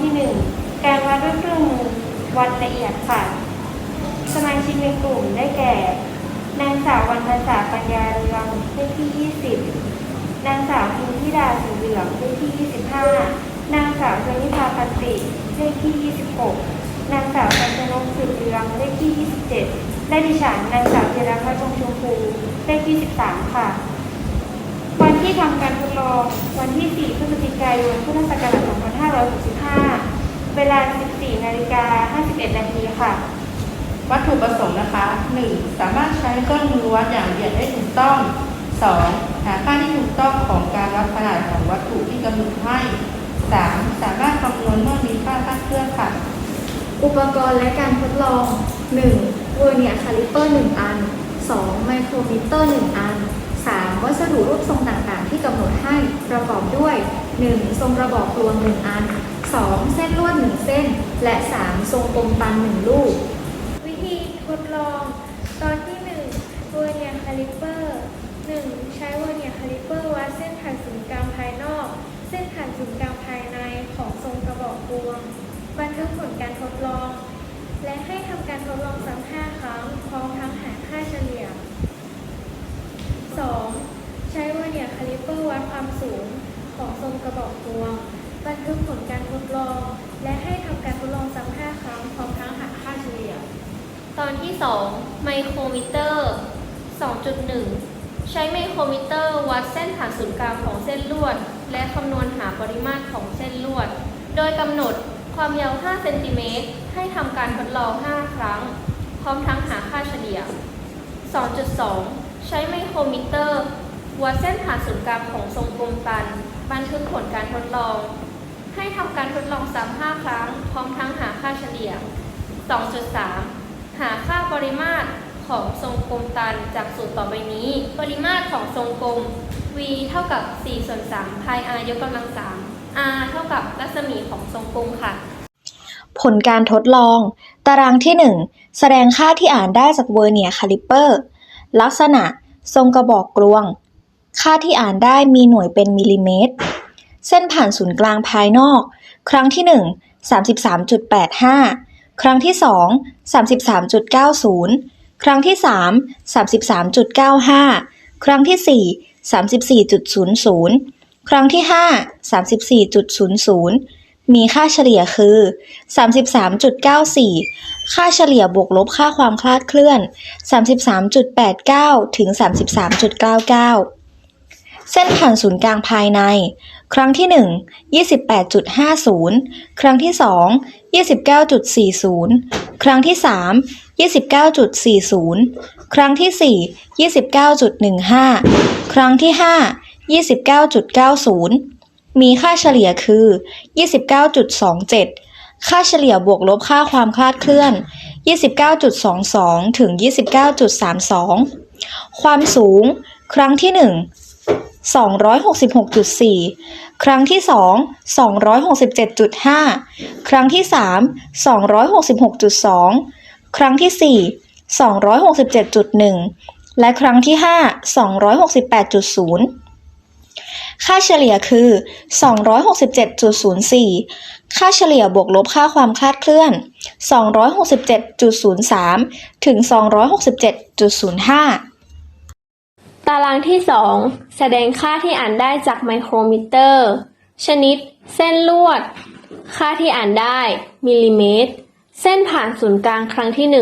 ที่หนึ่งการวัดด้วยเครื่องมือวัดละเอียดค่ะ สมาชิกในกลุ่มได้แก่ นางสาววรรณภาษาปัญญาเรืองเลขที่ 20 นางสาวพิมพิดาสีเหลืองเลขที่ 25 นางสาวชนิพาปันติเลขที่ 26 นางสาวกัญชนกสืบเรืองเลขที่ 27 และดิฉันนางสาวธีรพัฒน์วงชมพูเลขที่ 13 ค่ะ ทำการทดลองวันที่ 4 พฤศจิกายน พุทธศักราช 2565 เวลา 14 นาฬิกา 51 นาทีค่ะ วัตถุประสงค์นะคะ 1. สามารถใช้เครื่องมือวัดอย่างละเอียดได้ถูกต้อง 2. หาค่าที่ถูกต้องของการวัดขนาดของวัตถุที่กำหนดให้ 3. สามารถคำนวณเมื่อมีค่าคาดเคลื่อนค่ะ อุปกรณ์และการทดลอง 1. เวอร์เนียคาลิเปอร์ 1 อัน 2. ไมโครมิเตอร์ 1 อัน วัสดุรูปทรงต่างๆ ที่กำหนดให้ประกอบด้วย 1. ทรงกระบอกกลวง1อัน 2. เส้นลวด1เส้น และ 3. ทรงกลมตัน1ลูก วิธีทดลองตอนที่1เวอร์เนียคาลิเปอร์ 1. ใช้เวอร์เนียคาลิเปอร์วัดเส้นผ่านศูนย์กลางภายนอก เส้นผ่านศูนย์กลางภายในของทรงกระบอกกลวงบันทึกผลการทดลอง และให้ทำการทดลองซ้ำ5ครั้งพร้อมทั้งหาค่าเฉลี่ย 2. ใช้เวอร์เนียคาลิเปอร์ วัดความสูงของทรงกระบอกกลวง บันทึกผลการทดลอง และให้ทำการทดลองซ้ำ5ครั้งพร้อมทั้งหาค่าเฉลี่ย ตอนที่ 2 ไมโครมิเตอร์ 2.1 ใช้ไมโครมิเตอร์ วัดเส้นผ่านศูนย์กลางของเส้นลวด และคำนวณหาปริมาตรของเส้นลวด โดยกำหนดความยาว 5 เซนติเมตร ให้ทำการทดลอง 5 ครั้ง พร้อมทั้งหาค่าเฉลี่ย 2.2 ใช้ไมโครมิเตอร์ วัดเส้นผ่านศูนย์กลางของทรงกลมตัน บันทึกผลการทดลอง ให้ทำการทดลองซ้ำ5ครั้ง พร้อมทั้งหาค่าเฉลี่ย 2.3 หาค่าปริมาตรของทรงกลมตันจากสูตรต่อไปนี้ ปริมาตรของทรงกลม v เท่ากับ 4 ส่วน3 pi r ยกกำลัง 3 r เท่ากับรัศมีของทรงกลมค่ะ ผลการทดลอง ตารางที่ 1 แสดงค่าที่อ่านได้จากเวอร์เนียคาลิเปอร์ ลักษณะ ทรงกระบอกกลวง ค่าที่อ่านได้มีหน่วยเป็นมิลลิเมตร เส้นผ่านศูนย์กลางภายนอก ครั้งที่ 1 33.85 ครั้งที่ 2 33.90 ครั้งที่ 3 33.95 ครั้งที่ 4 34.00 ครั้งที่ 5 34.00 มีค่าเฉลี่ยคือ 33.94 ค่าเฉลี่ยบวกลบค่าความคลาดเคลื่อน 33.89 ถึง 33.99 เส้นผ่านศูนย์กลางภายใน ครั้งที่ 1 28.50 ครั้งที่ 2 29.40 ครั้งที่ 3 29.40 ครั้งที่ 4 29.15 ครั้งที่ 5 29.90 มีค่าเฉลี่ยคือ 29.27ค่าเฉลี่ยบวกลบค่าความคลาดเคลื่อน 29.22 ถึง 29.32 ความสูง ครั้งที่1 266.4 ครั้งที่ 2 267.5 ครั้งที่ 3 266.2 ครั้งที่ 4 267.1 และครั้งที่ 5 268.0ค่าเฉลี่ยคือ 267.04 ค่าเฉลี่ยบวกลบค่าความคลาดเคลื่อน 267.03 ถึง 267.05 ตารางที่ 2 แสดงค่าที่อ่านได้จากไมโครมิเตอร์ ชนิด เส้นลวด ค่าที่อ่านได้ มิลลิเมตร เส้นผ่านศูนย์กลางครั้งที่ 1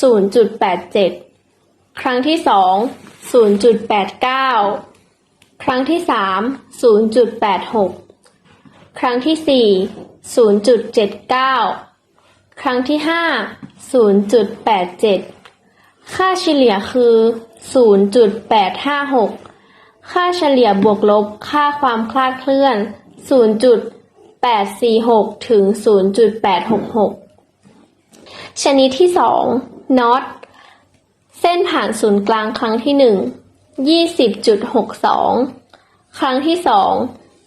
0.87 ครั้งที่ 2 0.89 ครั้งที่ 3 0.86 ครั้งที่ 4 0.79 ครั้งที่ 5 0.87 ค่าเฉลี่ยคือ 0.856 ค่าเฉลี่ยบวกลบค่าความคลาดเคลื่อน 0.846 ถึง 0.866 ชนิดที่ 2น็อตเส้นผ่านศูนย์กลางครั้งที่ 1 20.62 ครั้งที่ 2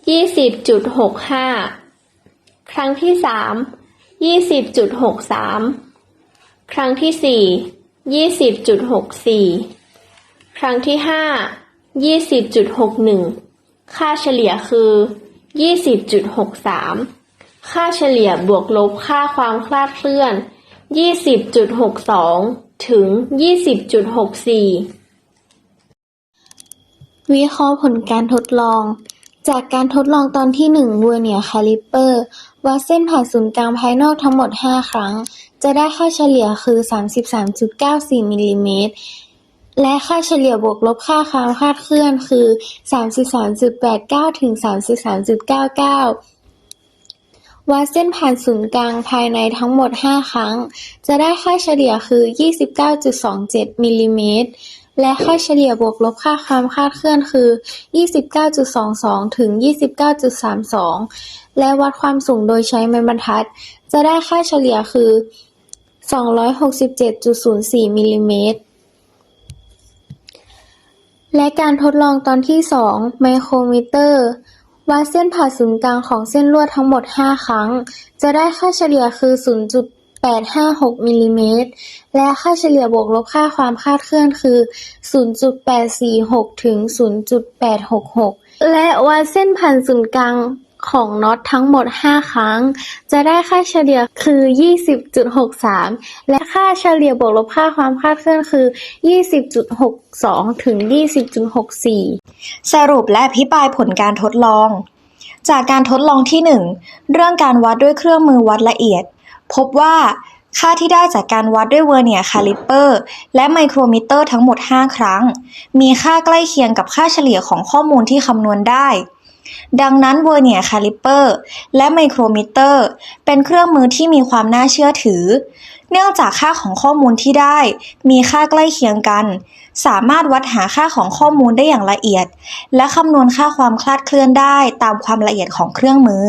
20.65 ครั้งที่ 3 20.63 ครั้งที่4ยี่สิบจุดหกสี่ ครั้งที่ห้ายี่สิบจุดหกหนึ่งค่าเฉลี่ยคือยี่สิบจุดหกสามค่าเฉลี่ยบวกลบค่าความคลาดเคลื่อน20.62ถึง20.64วิเคราะห์ผลการทดลอง จากการทดลองตอนที่1เวอร์เนียคาลิเปอร์วัดเส้นผ่านศูนย์กลางภายนอกทั้งหมด 5 ครั้ง จะได้ค่าเฉลี่ยคือ 33.94มิลลิเมตร และค่าเฉลี่ยบวกลบค่าความคลาดเคลื่อน คือ 33.89 ถึง 33.99 วัดเส้นผ่านศูนย์กลางภายในทั้งหมด 5 ครั้ง จะได้ค่าเฉลี่ยคือ 29.27 มิลลิเมตร และค่าเฉลี่ยบวกลบค่าความคลาดเคลื่อนคือ 29.22 ถึง 29.32 และวัดความสูงโดยใช้ไม้บรรทัด จะได้ค่าเฉลี่ยคือ 267.04 มิลลิเมตร และการทดลองตอนที่ 2 ไมโครมิเตอร์ วัดเส้นผ่าศูนย์กลางของเส้นลวดทั้งหมด 5 ครั้ง จะได้ค่าเฉลี่ยคือ 0.856มิลลิเมตร และค่าเฉลี่ยบวกลบค่าความคลาดเคลื่อนคือ 0.846 ถึง 0.866 และวัดเส้นผ่านศูนย์กลาง ของน็อตทั้งหมด 5 ครั้ง จะได้ค่าเฉลี่ยคือ 20.63 และค่าเฉลี่ยบวกลบค่าความคาดเคลื่อนคือ 20.62 ถึง 20.64 สรุปและอธิบายผลการทดลอง จากการทดลองที่ 1 เรื่องการวัดด้วยเครื่องมือวัดละเอียด พบว่าค่าที่ได้จากการวัดด้วยเวอร์เนียคาลิปเปอร์และไมโครมิเตอร์ทั้งหมด 5 ครั้ง มีค่าใกล้เคียงกับค่าเฉลี่ยของข้อมูลที่คำนวณได้ ดังนั้นเวอร์เนียร์คาลิปเปอร์และไมโครมิเตอร์ เป็นเครื่องมือที่มีความน่าเชื่อถือ เนื่องจากค่าของข้อมูลที่ได้ มีค่าใกล้เคียงกัน สามารถวัดหาค่าของข้อมูลได้อย่างละเอียด และคำนวณค่าความคลาดเคลื่อนได้ตามความละเอียดของเครื่องมือ